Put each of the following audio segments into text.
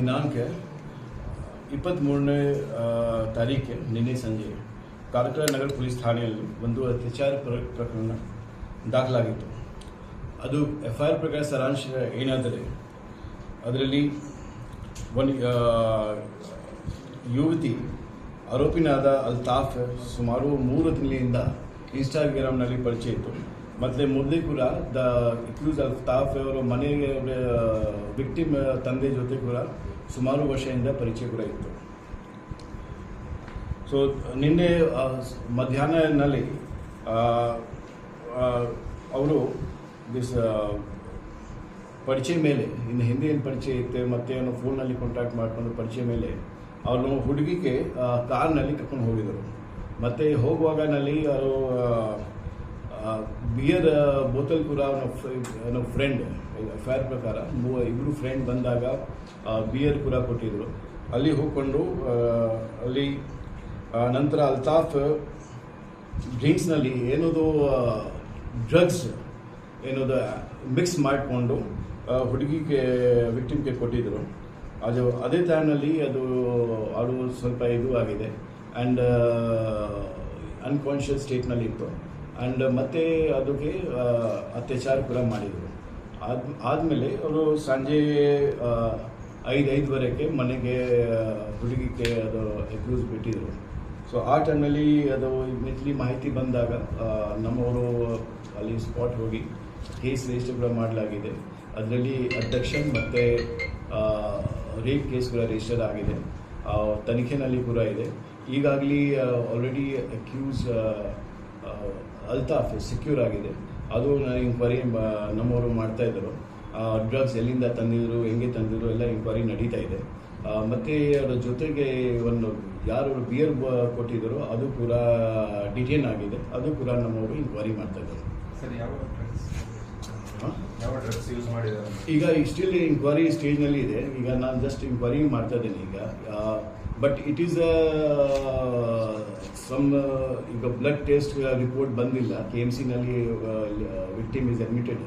ದಿನಾಂಕ ಇಪ್ಪತ್ತ್ಮೂರನೇ ತಾರೀಕು ನಿನ್ನೆ ಸಂಜೆ ಕಾರ್ಕಳ ನಗರ ಪೊಲೀಸ್ ಠಾಣೆಯಲ್ಲಿ ಒಂದು ಅತ್ಯಾಚಾರ ಪ್ರಕರಣ ದಾಖಲಾಗಿತ್ತು. ಅದು ಎಫ್ ಐ ಆರ್ ಪ್ರಕಾರ ಸಾರಾಂಶ ಏನಾದರೆ ಅದರಲ್ಲಿ ಒಂದು ಯುವತಿ ಆರೋಪಿನಾದ ಅಲ್ತಾಫ್ ಸುಮಾರು ಮೂರು ತಿಂಗಳಿಂದ ಇನ್ಸ್ಟಾಗ್ರಾಮ್ನಲ್ಲಿ ಪರಿಚಯ ಇತ್ತು. ಮತ್ತು ಮೊದಲೇ ಕೂಡ ದ ಇಕ್ಲೂಸ್ ಅಲ್ತಾಫ್ ಅವರ ಮನೆಗೆ ವಿಕ್ಟಿಮ್ ತಂದೆ ಜೊತೆ ಕೂಡ ಸುಮಾರು ವರ್ಷದಿಂದ ಪರಿಚಯ ಕೂಡ ಇತ್ತು. ಸೊ ನಿನ್ನೆ ಮಧ್ಯಾಹ್ನದಲ್ಲಿ ಅವರು ದಿಸ್ ಪರಿಚಯ ಮೇಲೆ, ಇನ್ನು ಹಿಂದೆ ಏನು ಪರಿಚಯ ಇತ್ತು ಮತ್ತೆ ಅವನು ಫೋನಲ್ಲಿ ಕಾಂಟ್ಯಾಕ್ಟ್ ಮಾಡ್ಕೊಂಡು ಪರಿಚಯ ಮೇಲೆ ಅವನು ಹುಡುಗಿಗೆ ಕಾರ್ನಲ್ಲಿ ಕರ್ಕೊಂಡು ಹೋಗಿದರು. ಮತ್ತು ಹೋಗುವಾಗನಲ್ಲಿ ಅವರು ಬಿಯರ್ ಬೋತಲ್ ಕೂಡ ನಮ್ಮ ಫ್ರೆಂಡ್ ಆರ್ ಪ್ರಕಾರ ಮೂವ ಇಬ್ಬರು ಫ್ರೆಂಡ್ ಬಂದಾಗ ಬಿಯರ್ ಕೂಡ ಕೊಟ್ಟಿದ್ದರು ಅಲ್ಲಿ ಹೋಗ್ಕೊಂಡು ಅಲ್ಲಿ ನಂತರ ಅಲ್ತಾಫ್ ಡ್ರಿಂಕ್ಸ್ನಲ್ಲಿ ಏನದು ಡ್ರಗ್ಸ್ ಏನದು ಮಿಕ್ಸ್ ಮಾಡಿಕೊಂಡು ಹುಡುಗಿಗೆ ವಿಕ್ಟಿಮ್ಗೆ ಕೊಟ್ಟಿದ್ದರು ಅದು, ಅದೇ ಟೈಮ್ನಲ್ಲಿ ಅದು ಅದು ಸ್ವಲ್ಪ ಇದು ಆಗಿದೆ. ಆ್ಯಂಡ್ ಅನ್ಕಾನ್ಷಿಯಸ್ ಸ್ಟೇಟ್ನಲ್ಲಿ ಇತ್ತು ಆ್ಯಂಡ್ ಮತ್ತೆ ಅದಕ್ಕೆ ಅತ್ಯಾಚಾರ ಕೂಡ ಮಾಡಿದರು. ಆದ, ಆದಮೇಲೆ ಅವರು ಸಂಜೆ ಐದು, ಐದುವರೆಗೆ ಮನೆಗೆ ಹುಡುಗಿಗೆ ಅದು ಎಕ್ಯೂಸ್ ಬಿಟ್ಟಿದ್ರು. ಸೊ ಆ ಟೈಮಲ್ಲಿ ಅದು ಇಮಿಡಿಯೇಟ್ಲಿ ಮಾಹಿತಿ ಬಂದಾಗ ನಮ್ಮವರು ಅಲ್ಲಿ ಸ್ಪಾಟ್ ಹೋಗಿ ಕೇಸ್ ರಿಜಿಸ್ಟರ್ ಕೂಡ ಮಾಡಲಾಗಿದೆ. ಅದರಲ್ಲಿ ಅಬ್ಡಕ್ಷನ್ ಮತ್ತು ರೇಪ್ ಕೇಸ್ ಕೂಡ ರಿಜಿಸ್ಟರ್ ಆಗಿದೆ. ತನಿಖೆನಲ್ಲಿ ಕೂಡ ಇದೆ. ಈಗಾಗಲೇ ಆಲ್ರೆಡಿ ಅಕ್ಯೂಸ್ ಅಲ್ತಾಫ್ ಸೆಕ್ಯೂರ್ ಆಗಿದೆ. ಅದು ಇನ್ಕ್ವೈರಿ ನಮ್ಮವರು ಮಾಡ್ತಾ ಇದ್ದರು. ಡ್ರಗ್ಸ್ ಎಲ್ಲಿಂದ ತಂದಿದ್ರು ಹೆಂಗೆ ತಂದಿದ್ರು ಎಲ್ಲ ಇನ್ಕ್ವೈರಿ ನಡೀತಾ ಇದೆ. ಮತ್ತು ಅದರ ಜೊತೆಗೆ ಒಂದು ಯಾರು ಬಿಯರ್ ಕೊಟ್ಟಿದ್ರು ಅದು ಕೂಡ ಡಿಟೇನ್ ಆಗಿದೆ. ಅದು ಕೂಡ ನಮ್ಮವರು ಇನ್ಕ್ವೈರಿ ಮಾಡ್ತಾ ಇದ್ದಾರೆ. ಈಗ ಸ್ಟಿಲ್ ಇನ್ಕ್ವೈರಿ ಸ್ಟೇಜ್ನಲ್ಲಿ ಇದೆ. ಈಗ ನಾನು ಜಸ್ಟ್ ಇನ್ಕ್ವೈರಿ ಮಾಡ್ತಾ ಇದ್ದೀನಿ ಈಗ. ಬಟ್ ಇಟ್ ಈಸ್ ಸಮ್ ಈಗ ಬ್ಲಡ್ ಟೆಸ್ಟ್ ರಿಪೋರ್ಟ್ ಬಂದಿಲ್ಲ. ಕೆ ಎಂ ಸಿನಲ್ಲಿ ವಿಕ್ಟಿಮ್ ಇಸ್ ಅಡ್ಮಿಟೆಡ್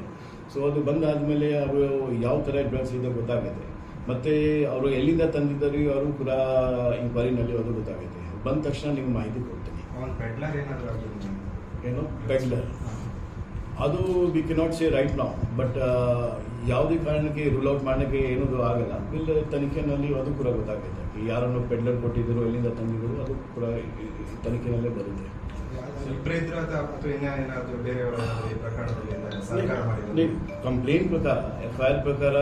ಸೊ ಅದು ಬಂದಾದಮೇಲೆ ಅವರು ಯಾವ ಥರ ಡ್ರಗ್ಸ್ ಇದೆ ಗೊತ್ತಾಗುತ್ತೆ. ಮತ್ತು ಅವರು ಎಲ್ಲಿಂದ ತಂದಿದ್ದಾರೆ ಅವರು ಕೂಡ ಇನ್ಕ್ವೈರಿನಲ್ಲಿ ಅದು ಗೊತ್ತಾಗುತ್ತೆ. ಬಂದ ತಕ್ಷಣ ನಿಮ್ಗೆ ಮಾಹಿತಿ ಕೊಡ್ತೀನಿ. ಏನು? ಪೆಡ್ಲರ್ ಅದು we can not say right ನಾವು ಬಟ್ ಯಾವುದೇ ಕಾರಣಕ್ಕೆ ರೂಲ್ ಔಟ್ ಮಾಡೋಕ್ಕೆ ಏನೂ ಆಗಲ್ಲ. ಬಿಲ್ ತನಿಖೆನಲ್ಲಿ ಅದು ಕೂಡ ಗೊತ್ತಾಗುತ್ತೆ. ಯಾರನ್ನು ಪೆಡ್ಲರ್ ಕೊಟ್ಟಿದ್ರು ಎಲ್ಲಿಂದ ತಂದಿದ್ರು ಅದು ಕೂಡ ತನಿಖೆನಲ್ಲೇ ಬರುತ್ತೆ. ಕಂಪ್ಲೇಂಟ್ ಪ್ರಕಾರ ಎಫ್ ಐ ಆರ್ ಪ್ರಕಾರ